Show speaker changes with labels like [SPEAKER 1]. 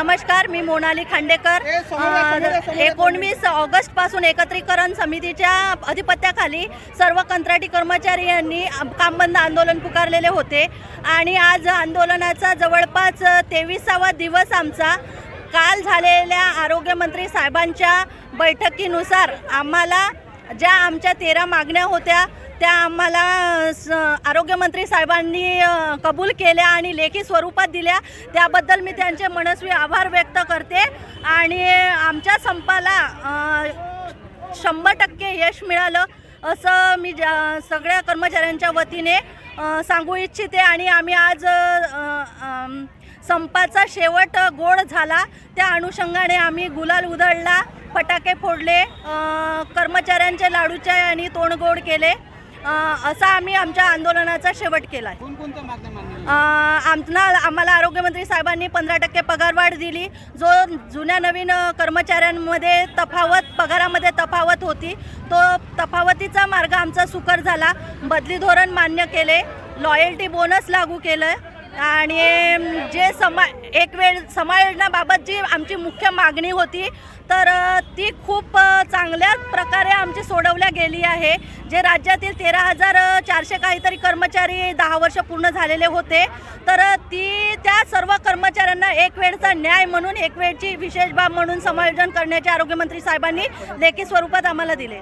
[SPEAKER 1] नमस्कार मी मोनाली खांडेकर. एकोणवीस ऑगस्टपासून एकत्रीकरण समितीच्या अधिपत्याखाली सर्व कंत्राटी कर्मचारी यांनी काम बंद आंदोलन पुकारलेले होते. आणि आज आंदोलनाचा जवळपास तेविसावा दिवस आमचा. काल झालेल्या आरोग्यमंत्री साहेबांच्या बैठकीनुसार आम्हाला ज्या आमच्या तेरा मागण्या होत्या त्या आम्हाला स आरोग्यमंत्री साहेबांनी कबूल केल्या आणि लेखी स्वरूपात दिल्या. त्याबद्दल मी त्यांचे मनस्वी आभार व्यक्त करते. आणि आमच्या संपाला शंभर टक्के यश मिळालं असं मी ज्या सगळ्या कर्मचाऱ्यांच्या वतीने सांगू इच्छिते. आणि आम्ही आज संपाचा शेवट गोड झाला. त्या अनुषंगाने आम्ही गुलाल उधळला. फटाके फोडले कर्मचाऱ्यांचे लाडूच्या आणि तोंड गोड केले असा आम्ही आमच्या आंदोलनाचा शेवट केला आमना आम्हाला आरोग्यमंत्री साहेबांनी पंधरा टक्के पगारवाढ दिली. जो जुन्या नवीन कर्मचाऱ्यांमध्ये तफावत पगारामध्ये तफावत होती तो तफावतीचा मार्ग आमचा सुकर झाला. बदली धोरण मान्य केले. लॉयल्टी बोनस लागू केलं आणि जे समा एक वेळ समायोजनाबाबत जी आमची मुख्य मागणी होती तर ती खूप चांगल्या प्रकारे आमची सोडवल्या गेली आहे. जे राज्यातील तेरा हजार चारशे काहीतरी कर्मचारी दहा वर्ष पूर्ण झालेले होते तर ती त्या सर्व कर्मचाऱ्यांना एक वेळचा न्याय म्हणून एक वेळची विशेष बाब म्हणून समायोजन करण्याचे आरोग्यमंत्री साहेबांनी लेखी स्वरूपात आम्हाला दिले.